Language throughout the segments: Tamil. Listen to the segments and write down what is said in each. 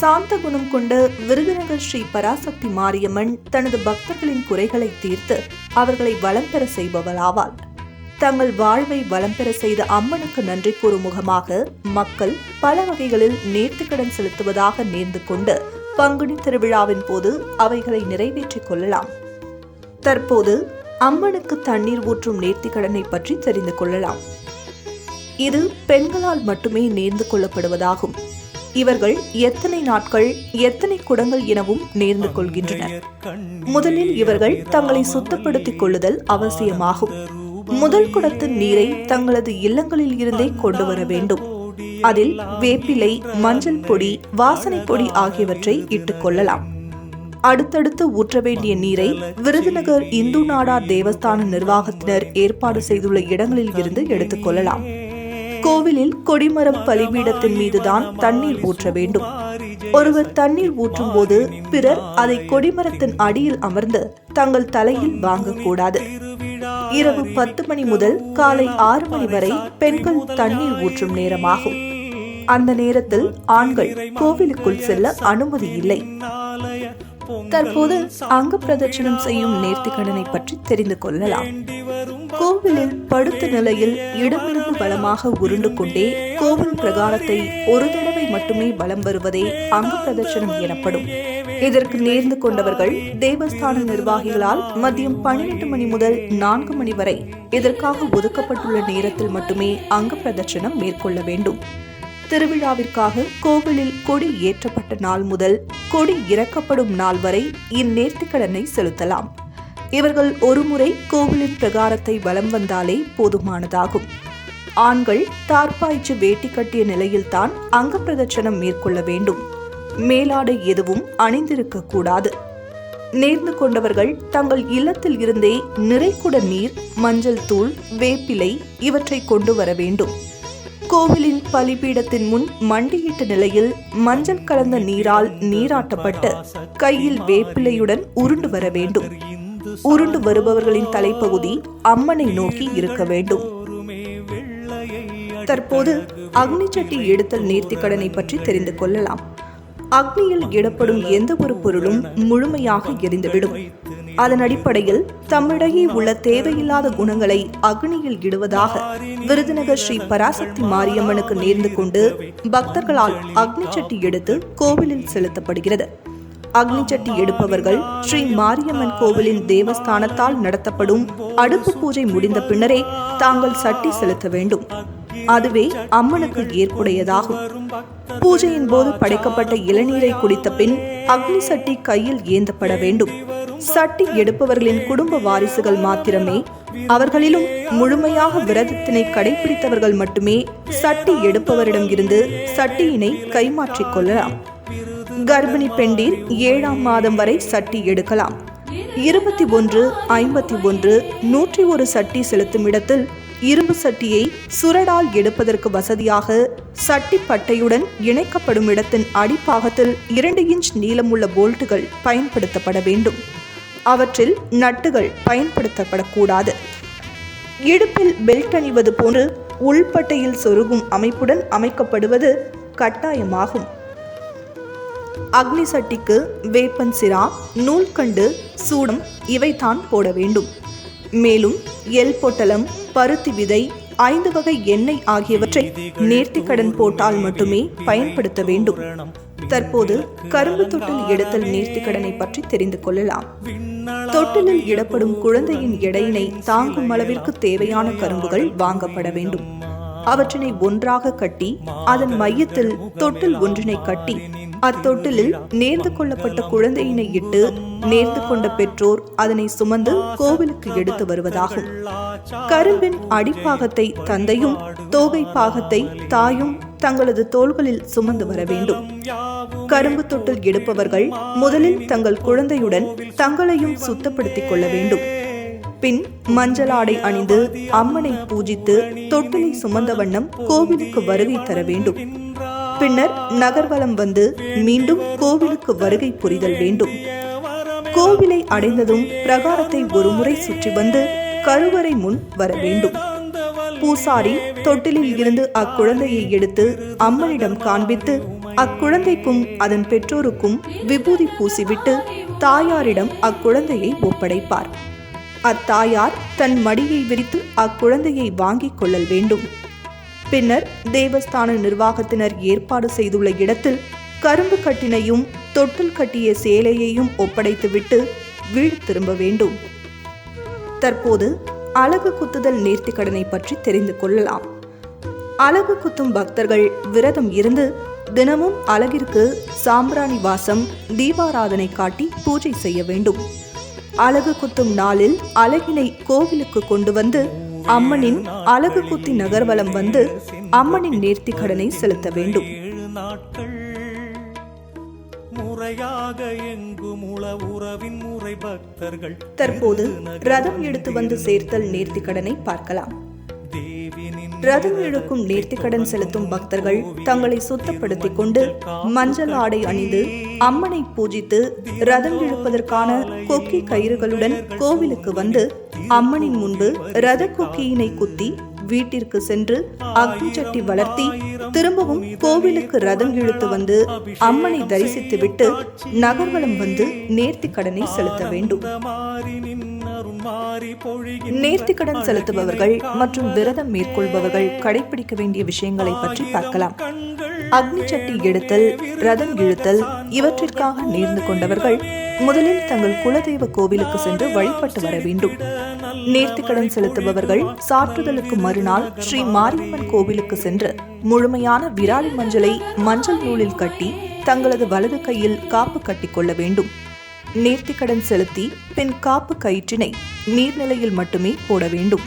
சாந்த குணம் கொண்ட விருதுநகர் ஸ்ரீ பராசக்தி மாரியம்மன் தனது பக்தர்களின் குறைகளை தீர்த்து அவர்களை வளம் பெற செய்பவளாவாள். தங்கள் வாழ்வை வளம் பெற செய்த அம்மனுக்கு நன்றி கூறும் முகமாக மக்கள் பல வகைகளில் நேர்த்திக்கடன் செலுத்துவதாக நேர்ந்து கொண்டு பங்குனி திருவிழாவின் போது அவைகளை நிறைவேற்றிக் கொள்ளலாம். தற்போது அம்மனுக்கு தண்ணீர் ஊற்றும் நேர்த்திக்கடனை பற்றி தெரிந்து கொள்ளலாம். இது பெண்களால் மட்டுமே நேர்ந்து கொள்ளப்படுவதாகும். இவர்கள் எத்தனை நாட்கள் எத்தனை குடங்கள் எனவும் நேர்ந்து கொள்கின்றனர். முதலில் இவர்கள் தங்களை சுத்தப்படுத்திக் கொள்ளுதல் அவசியமாகும். முதல் குடத்தின் நீரை தங்களது இல்லங்களில் இருந்தே கொண்டு வர வேண்டும். அதில் வேப்பிலை மஞ்சள் பொடி வாசனை பொடி ஆகியவற்றை இட்டுக் கொள்ளலாம். அடுத்தடுத்து ஊற்ற வேண்டிய நீரை விருதுநகர் இந்து நாடார் தேவஸ்தான நிர்வாகத்தினர் ஏற்பாடு செய்துள்ள இடங்களில் இருந்து எடுத்துக் கொள்ளலாம். கோவிலில் கொடிமரம் பலிபீடத்தின் மீதுதான் தண்ணீர் ஊற்ற வேண்டும். ஒருவர் தண்ணீர் ஊற்றும் போது பிறர் அதை கொடிமரத்தின் அடியில் அமர்ந்து தங்கள் தலையில் வாங்கக்கூடாது. இரவு பத்து மணி முதல் காலை ஆறு மணி வரை பெண்கள் தண்ணீர் ஊற்றும் நேரமாகும். அந்த நேரத்தில் ஆண்கள் கோவிலுக்குள் செல்ல அனுமதி இல்லை. தற்போது அங்க பிரதட்சணம் செய்யும் நேர்த்திக்கடனை பற்றி தெரிந்து கொள்ளலாம். கோவிலில் படுத்த நிலையில் இடமிருந்து பலமாக உருண்டு கொண்டே கோவில் பிரகாரத்தை ஒரு தடவை மட்டுமே பலம் வருவதே அங்க பிரதட்சணம் எனப்படும். இதற்கு நேர்ந்து கொண்டவர்கள் தேவஸ்தான நிர்வாகிகளால் மதியம் பன்னிரண்டு மணி முதல் நான்கு மணி வரை இதற்காக ஒதுக்கப்பட்டுள்ள நேரத்தில் மட்டுமே அங்க பிரதட்சணம் மேற்கொள்ள வேண்டும். திருவிழாவிற்காக கோவிலில் கொடி ஏற்றப்பட்ட நாள் முதல் கொடி இறக்கப்படும் நாள் வரை இந்நேர்த்திக்கடனை செலுத்தலாம். இவர்கள் ஒருமுறை கோவிலின் பிரகாரத்தை வலம் வந்தாலே போதுமானதாகும். ஆண்கள் தார்பாய்ச்சி வேட்டி கட்டிய நிலையில்தான் அங்க பிரதட்சணம் மேற்கொள்ள வேண்டும். மேலாடை எதுவும் அணிந்திருக்க கூடாது. நேர்ந்து கொண்டவர்கள் தங்கள் இல்லத்தில் இருந்தே நிறைக்குட நீர் மஞ்சள் தூள் வேப்பிலை இவற்றை கொண்டு வர வேண்டும். கோவிலின் பலிபீடத்தின் முன் மண்டியிட்ட நிலையில் மஞ்சள் கலந்த நீரால் நீராட்டப்பட்டு கையில் வேப்பிலையுடன் உருண்டு வர வேண்டும். உருண்டு வருபவர்களின் தலைப்பகுதி அம்மனை நோக்கி இருக்க வேண்டும். தற்போது அக்னி சட்டி எடுத்தல் நேர்த்திக்கடனை பற்றி தெரிந்து கொள்ளலாம். அக்னியில் இடப்படும் எந்த ஒரு பொருளும் முழுமையாக எரிந்துவிடும். அதன் அடிப்படையில் தம்மிடையே உள்ள தேவையில்லாத குணங்களை அக்னியில் இடுவதாக விருதுநகர் ஸ்ரீ பராசக்தி மாரியம்மனுக்கு நேர்ந்து கொண்டு பக்தர்களால் அக்னி சட்டி எடுத்து கோவிலில் செலுத்தப்படுகிறது. அக்னி சட்டி எடுப்பவர்கள் ஸ்ரீ மாரியம்மன் கோவிலின் தேவஸ்தானத்தால் நடத்தப்படும் அடுப்பு பூஜை முடிந்த பின்னரே தாங்கள் சட்டி செலுத்த வேண்டும். அதுவே அம்மனுக்கு ஏற்புடையதாகும். பூஜையின் போது படைக்கப்பட்ட இளநீரை குடித்த பின் அக்னி சட்டி கையில் ஏந்தப்பட வேண்டும். சட்டி எடுப்பவர்களின் குடும்ப வாரிசுகள் மாத்திரமே அவர்களிலும் முழுமையாக விரதத்தினை கடைபிடித்தவர்கள் மட்டுமே சட்டி எடுப்பவரிடம் இருந்து சட்டியினை கைமாற்றிக் கொள்ளலாம். கர்ப்பிணி பெண்டீர் ஏழாம் மாதம் வரை சட்டி எடுக்கலாம். இருபத்தி ஒன்று ஐம்பத்தி ஒன்று நூற்றி ஒரு சட்டி செலுத்தும் இடத்தில் இரும்பு சட்டியை சுரடால் எடுப்பதற்கு வசதியாக சட்டி பட்டையுடன் இணைக்கப்படும் இடத்தின் அடிப்பாகத்தில் இரண்டு இன்ச் நீளமுள்ள போல்ட்டுகள் பயன்படுத்தப்பட வேண்டும். அவற்றில் நட்டுகள் பயன்படுத்தப்படக்கூடாது. இடுப்பில் பெல்ட் அணிவது போன்று உள்பட்டையில் சொருகும் அமைப்புடன் அமைக்கப்படுவது கட்டாயமாகும். அக்னி சட்டிக்கு வேப்பன் சிரா நூல்கண்டு சூடம் இவைதான் போட வேண்டும். மேலும் எல் பொட்டலம் பருத்தி விதை ஐந்து வகை எண்ணெய் ஆகியவற்றை நேர்த்திக்கடன் போட்டால் மட்டுமே பயன்படுத்த வேண்டும். தற்போது கரும்பு தொட்டில் எடுத்தல் நேர்த்திக்கடனை பற்றி தெரிந்து கொள்ளலாம். தொட்டிலில் இடப்படும் குழந்தையின் எடையினை தாங்கும் அளவிற்கு தேவையான கரும்புகள் வாங்கப்பட வேண்டும். அவற்றினை ஒன்றாக கட்டி அதன் மையத்தில் தொட்டில் ஒன்றினை கட்டி அத்தொட்டிலில் நேர்ந்து கொள்ளப்பட்ட குழந்தையினை இட்டு நேர்ந்து கொண்ட பெற்றோர் அதனை சுமந்து கோவிலுக்கு எடுத்து வருவதாகும். கரும்பின் அடிப்பாகத்தை தந்தையும் தோகை பாகத்தை தாயும் தங்களது தோள்களில் சுமந்து வர வேண்டும். கரும்பு தொட்டில் எடுப்பவர்கள் முதலில் தங்கள் குழந்தையுடன் தங்களையும் சுத்தப்படுத்திக் கொள்ள வேண்டும். பின் மஞ்சளாடை அணிந்து அம்மனை பூஜித்து தொட்டிலை சுமந்த வண்ணம் கோவிலுக்கு வருகை தர வேண்டும். பின்னர் நகர்வலம் வந்து மீண்டும் கோவிலுக்கு வருகை புரிதல் வேண்டும். கோவிலை அடைந்ததும் பிரகாரத்தை ஒருமுறை சுற்றி வந்து கருவறை முன் வர வேண்டும். பூசாரி தொட்டிலில் இருந்து அக்குழந்தையை எடுத்து அம்மனிடம் காண்பித்து அக்குழந்தைக்கும் அதன் பெற்றோருக்கும் விபூதி பூசிவிட்டு தாயாரிடம் அக்குழந்தையை ஒப்படைப்பார். அத்தாயார் தன் மடியை விரித்து அக்குழந்தையை வாங்கிக் கொள்ளல் வேண்டும். பின்னர் தேவஸ்தான நிர்வாகத்தினர் ஏற்பாடு செய்துள்ள இடத்தில் கரும்பு கட்டினையும் தொட்டில் கட்டிய சேலையையும் ஒப்படைத்துவிட்டு வீடு திரும்ப வேண்டும். தற்போது அழகு குத்துதல் நேர்த்திக்கடனை பற்றி தெரிந்து கொள்ளலாம். அழகு குத்தும் பக்தர்கள் விரதம் இருந்து தினமும் அழகிற்கு சாம்பிராணி வாசம் தீபாராதனை காட்டி பூஜை செய்ய வேண்டும். அழகு குத்தும் நாளில் அழகினை கோவிலுக்கு கொண்டு வந்து அம்மனின் அழகு குத்தி நகர்வலம் வந்து அம்மனின் நேர்த்தி கடனை செலுத்த வேண்டும். முறையாக எங்கும் உறவின் முறை பக்தர்கள் தற்போது ரதம் எடுத்து வந்து சேர்த்தல் நேர்த்தி கடனை பார்க்கலாம். ரதம் இழுக்கும் நேர்த்திக்கடன் செலுத்தும் பக்தர்கள் தங்களை சுத்தப்படுத்திக் கொண்டு மஞ்சள் ஆடை அணிந்து அம்மனை பூஜித்து ரதம் இழுப்பதற்கான கொக்கி கயிறுகளுடன் கோவிலுக்கு வந்து அம்மனின் முன்பு ரத கொக்கியினை குத்தி வீட்டிற்கு சென்று அக்னி சட்டி வளர்த்தி திரும்பவும் கோவிலுக்கு ரதம் இழுத்து வந்து அம்மனை தரிசித்துவிட்டு நகர்வலம் வந்து நேர்த்திக்கடனை செலுத்த வேண்டும். பொழிகின்ற நேர்த்திக்கடன் செலுத்துபவர்கள் மற்றும் விரதம் மேற்கொள்பவர்கள் கடைபிடிக்க வேண்டிய விஷயங்களை பற்றி பார்க்கலாம். அக்னி சட்டி எடுத்தல் ரதம் இழுத்தல் இவற்றிற்காக நேர்ந்து கொண்டவர்கள் முதலில் தங்கள் குலதெய்வ கோவிலுக்கு சென்று வழிபட்டு வர வேண்டும். நேர்த்திக்கடன் செலுத்துபவர்கள் சாற்றுதலுக்கு மறுநாள் ஸ்ரீ மாரியம்மன் கோவிலுக்கு சென்று முழுமையான விராலி மஞ்சளை மஞ்சள் நூலில் கட்டி தங்களது வலது கையில் காப்பு கட்டிக்கொள்ள வேண்டும். நேர்த்திக்கடன் செலுத்தி பின் காப்பு கயிற்றினை நீர்நிலையில் மட்டுமே போட வேண்டும்.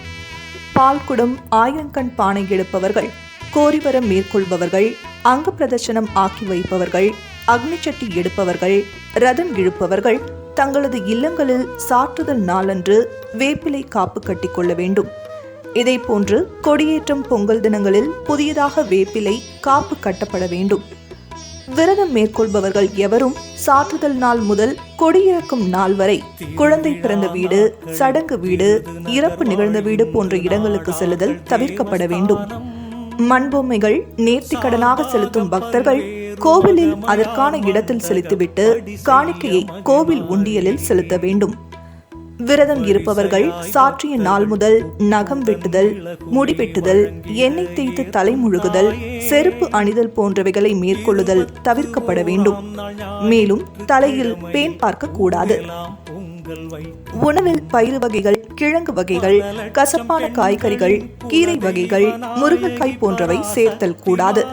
பால்குடம் ஆயங்கண் ஆயிரங்கண் பானை எடுப்பவர்கள் கோரிவரம் மேற்கொள்பவர்கள் அங்க பிரதர்சனம் ஆக்கி வைப்பவர்கள் அக்னிச்சட்டி எடுப்பவர்கள் ரதம் இழுப்பவர்கள் தங்களது இல்லங்களில் சாற்றுதல் நாளன்று வேப்பிலை காப்பு கட்டிக்கொள்ள வேண்டும். இதே போன்று கொடியேற்றம் பொங்கல் தினங்களில் புதியதாக வேப்பிலை காப்பு கட்டப்பட வேண்டும். விரதம் மேற்கொள்பவர்கள் எவரும் சாற்றுதல் நாள் முதல் கொடியிறக்கும் நாள் வரை குழந்தை பிறந்த வீடு சடங்கு வீடு இறப்பு நிகழ்ந்த வீடு போன்ற இடங்களுக்கு செல்லுதல் தவிர்க்கப்பட வேண்டும். மண்பொம்மைகள் நேர்த்திக்கடனாக செலுத்தும் பக்தர்கள் கோவிலில் அதற்கான இடத்தில் செலுத்திவிட்டு காணிக்கையை கோவில் உண்டியலில் செலுத்த வேண்டும். விரதம் இருப்பவர்கள் சாற்றிய நாள் முதல் நகம் வெட்டுதல் முடி வெட்டுதல் எண்ணெய் தேய்த்து தலை முழுகுதல் செருப்பு அணிதல் போன்றவைகளை மேற்கொள்ளுதல் தவிர்க்கப்பட வேண்டும். மேலும் தலையில் பேன் பார்க்க கூடாது. உணவில் பயிறு வகைகள் கிழங்கு வகைகள் கசப்பான காய்கறிகள் கீரை வகைகள் முருங்கைக்காய் போன்றவை சேர்த்தல் கூடாது.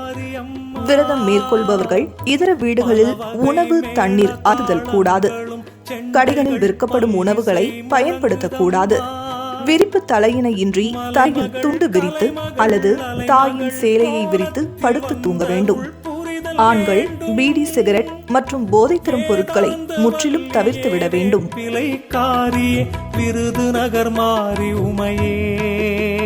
விரதம் மேற்கொள்பவர்கள் இதர வீடுகளில் உணவு தண்ணீர் அறுதல் கூடாது. கடைகளில் விற்கப்படும் உணவுகளை பயன்படுத்தக்கூடாது. விரிப்பு தலையினை இன்றி தலையில் துண்டு விரித்து அல்லது தாயின் சேலையை விரித்து படுத்து தூங்க வேண்டும். ஆண்கள் பீடி சிகரெட் மற்றும் போதை தரும் பொருட்களை முற்றிலும் தவிர்த்து விட வேண்டும். பிழைக்காரியே விருது நகர் மாறி உமையே.